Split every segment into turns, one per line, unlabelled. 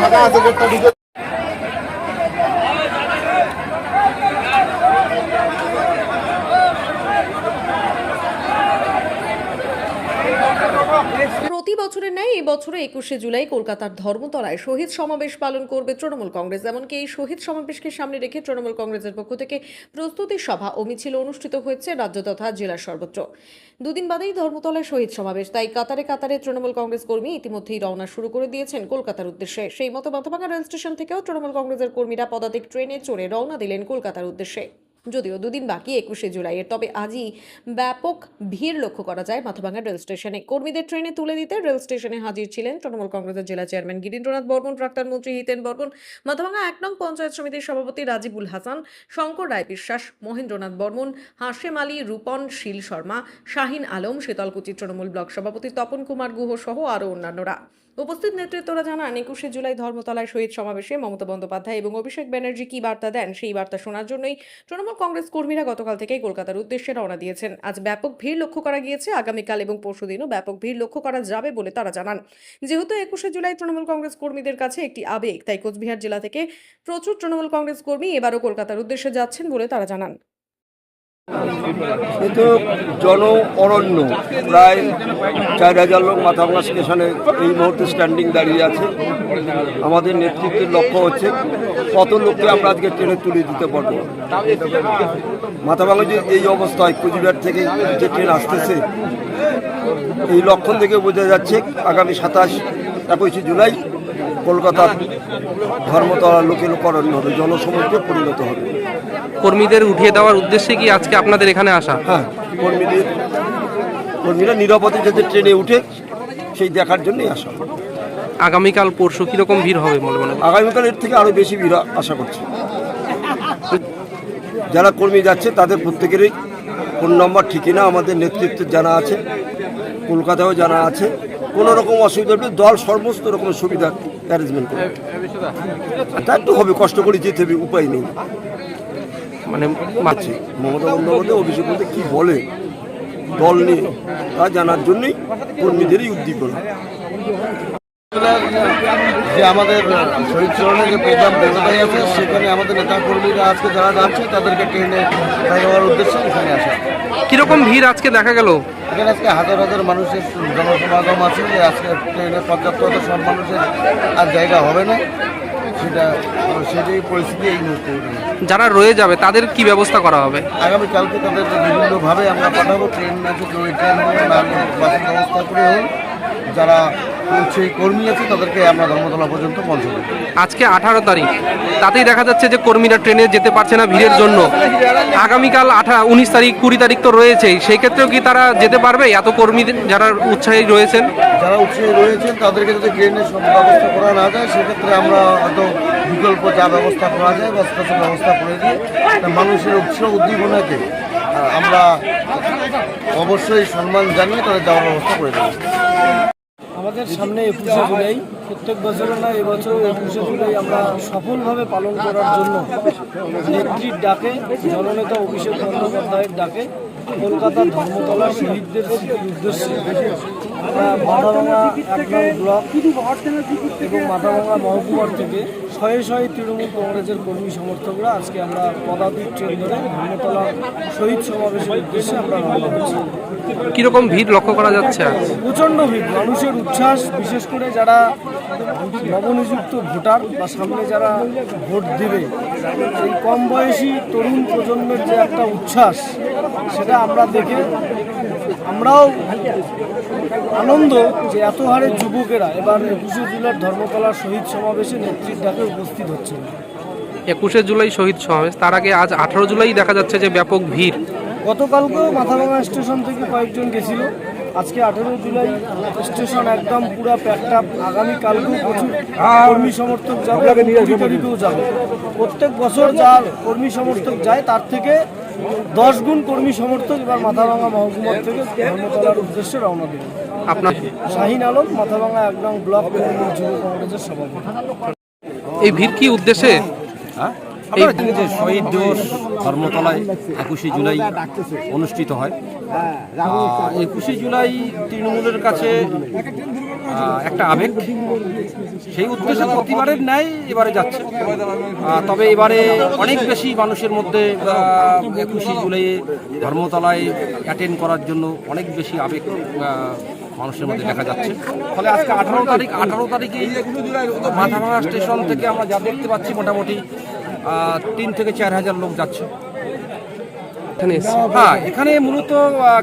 ফাঁকা আছে গেটটা
প্রতি বছরের ন্যায় এই বছরে একুশে জুলাই কলকাতার ধর্মতলায় শহীদ সমাবেশ পালন করবে তৃণমূল কংগ্রেস। এমনকি এই শহীদ সমাবেশকে সামনে রেখে তৃণমূল কংগ্রেসের পক্ষ থেকে প্রস্তুতি সভা ও মিছিল অনুষ্ঠিত হয়েছে রাজ্য তথা জেলার সর্বত্র। দুদিন বাদেই ধর্মতলায় শহীদ সমাবেশ। তাই কাতারে কাতারে তৃণমূল কংগ্রেস কর্মী ইতিমধ্যেই রওনা শুরু করে দিয়েছেন কলকাতার উদ্দেশ্যে। সেই মতো মাথাভাঙা রেল স্টেশন থেকেও তৃণমূল কংগ্রেসের কর্মীরা পদাতিক ট্রেনে চড়ে রওনা দিলেন কলকাতার উদ্দেশ্যে। যদিও দুদিন বাকি একুশে জুলাইয়ের, তবে আজই ব্যাপক ভিড় লক্ষ্য করা যায় মাথাভাঙা রেল স্টেশনে। কর্মীদের ট্রেনে তুলে দিতে রেল স্টেশনে হাজির ছিলেন তৃণমূল কংগ্রেসের জেলা চেয়ারম্যান গিরীন্দ্রনাথ বর্মন প্রাক্তন মন্ত্রী হিতেন বর্মন মাথাভাঙা এক নং পঞ্চায়েত সমিতির সভাপতি রাজিবুল হাসান, শঙ্কর রায় বিশ্বাস, মহেন্দ্রনাথ বর্মন হাশেম আলী, রূপন, শীল শর্মা, শাহিন আলম, শীতলকুচি তৃণমূল ব্লক সভাপতি তপন কুমার গুহ সহ আরও অন্যান্যরা। উপস্থিত নেতৃত্বরা জানান, একুশে জুলাই ধর্মতলায় শহীদ সমাবেশে মমতা বন্দ্যোপাধ্যায় এবং অভিষেক ব্যানার্জি কি বার্তা দেন সেই বার্তা শোনার জন্যই তৃণমূল কংগ্রেস কর্মীরা গতকাল থেকেই কলকাতার উদ্দেশ্যে রওনা দিয়েছেন। আজ ব্যাপক ভিড় লক্ষ্য করা গিয়েছে, আগামীকাল এবং পরশুদিনও ব্যাপক ভিড় লক্ষ্য করা যাবে বলে তারা জানান। যেহেতু একুশে জুলাই তৃণমূল কংগ্রেস কর্মীদের কাছে একটি আবেগ, তাই কোচবিহার জেলা থেকে প্রচুর তৃণমূল কংগ্রেস কর্মী এবারও কলকাতার উদ্দেশ্যে যাচ্ছেন বলে তারা জানান।
কিন্তু জন অরণ্য প্রায় চার হাজার লোক মাথাভাঙা স্টেশনে এই মুহূর্তে স্ট্যান্ডিং দাঁড়িয়ে আছে। আমাদের নেতৃত্বের লক্ষ্য হচ্ছে কত লোককে আমরা আজকে ট্রেনে তুলে দিতে পারব। মাথাভাঙা যে এই অবস্থায় কুচবিহার থেকে যে ট্রেন আসতেছে, এই লক্ষণ থেকে বোঝা যাচ্ছে আগামী সাতাশ, একুশে জুলাই কলকাতার ধর্মতলা লোকে লোকরণ্য হবে জনসমুদ্রে পরিণত হবে।
কর্মীদের উঠিয়ে দেওয়ার উদ্দেশ্যে কি আজকে আপনাদের এখানে আসা?
হ্যাঁ কর্মীদের কর্মীরা নিরাপদে যাতে ট্রেনে উঠে সেই দেখার জন্যই আসা।
আগামীকাল পরশু কীরকম ভিড় হবে বলে মনে হয়?
আগামীকাল এর থেকে আরও বেশি ভিড় আশা করছি। যারা কর্মী যাচ্ছে তাদের প্রত্যেকেরই ফোন নম্বর ঠিকানা আমাদের নেতৃত্বের জানা আছে কলকাতায়ও জানা আছে। কোনো রকম অসুবিধা দল সমস্ত রকমের সুবিধা অ্যারেঞ্জমেন্ট করবে তার তো হবে কষ্ট করে যেতে হবে উপায় নেই।
মানে
আছে মমতা বন্দ্যোপাধ্যায় অভিষেক বলতে কী বলে? দল নিয়ে। তা জানার জন্যই কর্মীদেরই উদ্দীপনা।
যে আমাদের শহীদ চরণের যে প্রোগ্রাম কলকাতায় আছে সেখানে আমাদের নেতা কর্মীরা আজকে যারা যাচ্ছে তাদেরকে ট্রেনে দেওয়ার উদ্দেশ্যে এখানে আসা।
কীরকম ভিড় আজকে দেখা গেল?
এখানে আজকে হাজার হাজার মানুষের জনসমাগম আছে যে আজকে ট্রেনে পর্যাপ্ত সব মানুষের আর জায়গা হবে না। সেটা সেটাই পরিস্থিতি এই মুহূর্তে
যারা রয়ে যাবে তাদের কি ব্যবস্থা করা হবে?
আগামীকালকে তাদের বিভিন্নভাবে আমরা পাঠাবো ট্রেন আছে ট্রেন বাসের ব্যবস্থা করে হোক যারা সেই কর্মী আছে তাদেরকে আমরা ধর্মতলা পর্যন্ত পৌঁছে দেবো
আজকে আঠারো তারিখ। তাতেই দেখা যাচ্ছে যে কর্মীরা ট্রেনে যেতে পারছে না ভিড়ের জন্য। আগামীকাল আঠা উনিশ তারিখ কুড়ি তারিখ তো রয়েছেই। সেই ক্ষেত্রেও কি তারা যেতে পারবে? এত কর্মী যারা উৎসাহী রয়েছেন?
যারা উৎসাহী রয়েছেন তাদেরকে যদি ট্রেনের সব ব্যবস্থা করা না যায় সেক্ষেত্রে আমরা হয়তো বিকল্প যা ব্যবস্থা করা যায় বা স্পেশাল ব্যবস্থা করে তা মানুষের উৎসাহ উদ্দীপনাকে আমরা অবশ্যই সম্মান জানিয়ে তাদের যাওয়ার ব্যবস্থা করে দেবো।
আমাদের সামনে একুশে জুলাই, প্রত্যেক বছর না এবছর একুশে জুলাই আমরা সফলভাবে পালন করার জন্য নেত্রীর ডাকে, জননেতা অভিষেক বন্দ্যোপাধ্যায়ের ডাকে কলকাতার ধর্মতলা শহীদদের উদ্দেশ্যে আমরা মাথাভাঙা ব্লক এবং মাথাভাঙা মহকুমার থেকে শয়ে শয়ে তৃণমূল কংগ্রেসের কর্মী সমর্থকরা আজকে আমরা পদাতিক ট্রেন ধরে ধর্মতলা শহীদ সমাবেশের উদ্দেশ্যে আমরা রওনা হচ্ছি
কীরকম ভিড় লক্ষ্য করা যাচ্ছে
প্রচণ্ড ভিড় মানুষের উচ্ছ্বাস বিশেষ করে যারা নবনিযুক্ত ভোটার বা সামনে যারা ভোট দেবে। এই কম বয়সী তরুণ প্রজন্মের যে একটা উচ্ছ্বাস সেটা আমরা দেখে আমরাও আনন্দ যে এত হারে যুবকেরা এবার একুশে জেলার ধর্মতলার শহীদ সমাবেশে নেত্রীর ডাকে উপস্থিত হচ্ছে
একুশে জুলাই শহীদ সমাবেশ তার আগে আজ আঠারো জুলাই দেখা যাচ্ছে যে ব্যাপক ভিড়।
গতকালকেও মাথাভাঙা স্টেশন থেকে কয়েকজন গেছিল। আজকে আঠেরো জুলাই স্টেশন একদম পুরো প্যাকটা আগামীকালকেও প্রচুর কর্মী সমর্থক যাবে যাবে। প্রত্যেক বছর যার কর্মী সমর্থক যায় তার থেকে দশ গুণ কর্মী সমর্থক এবার মাথাভাঙা মহকুমার থেকে ধর্মতলার উদ্দেশ্যে রওনা দেবে
আপনার
শাহিন আলম মাথাভাঙা একদম ব্লক যুব কংগ্রেসের সভাপতি।
এই ভিড় কি উদ্দেশ্যে?
আপনারা জানেন যে শহীদ দিবস ধর্মতলায় একুশে জুলাই অনুষ্ঠিত হয়। একুশে জুলাই তৃণমূলের কাছে একটা আবেগ। সেই উদ্দেশ্যে প্রতিবারের ন্যায় এবারে যাচ্ছে। তবে এবারে অনেক বেশি মানুষের মধ্যে একুশে জুলাই ধর্মতলায় অ্যাটেন্ড করার জন্য অনেক বেশি আবেগ মানুষের মধ্যে দেখা যাচ্ছে। ফলে আজকে আঠারো তারিখ, আঠারো তারিখে মাথাভাঙা স্টেশন থেকে আমরা যা দেখতে পাচ্ছি মোটামুটি তিন থেকে চার হাজার লোক যাচ্ছে।
এখানে
হ্যাঁ এখানে মূলত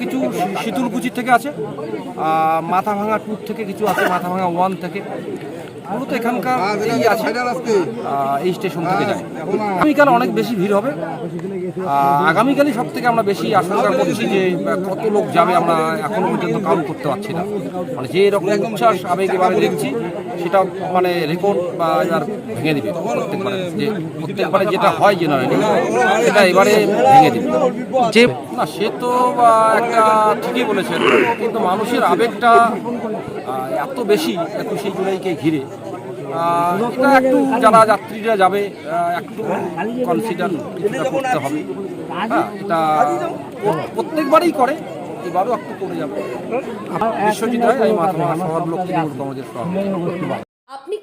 কিছু শীতলকুচি থেকে আছে মাথা ভাঙা টুর থেকে কিছু আছে মাথা ভাঙা ওয়ান থেকে। মূলত এখানকার এই আছে। এই স্টেশন থেকে যায় আগামীকাল অনেক বেশি ভিড় হবে। আগামীকালই সব থেকে আমরা বেশি আশঙ্কা করছি যে কত লোক যাবে আমরা এখনও পর্যন্ত কাউন্ট করতে পারছি না। মানে যে রকম উচ্ছ্বাস আবেগ এবারে দেখছি সেটা মানে রেকর্ড বা এবার ভেঙে দিবে প্রত্যেকবারে। যে প্রত্যেকবারে যেটা হয় জেনারেলি সেটা এবারে ভেঙে দিবে।
যে
না সে তো একটা ঠিকই বলেছেন কিন্তু মানুষের আবেগটা এত বেশি একুশে জুলাইকে ঘিরে। এটা একটু যারা যাত্রীরা যাবে একটু কনসিডার কিছুটা করতে হবে। হ্যাঁ এটা প্রত্যেকবারই করে, এবারও একটু করে যাবে। বিশ্বজিৎ রায় আমি মাথা সবার লোক
আপনি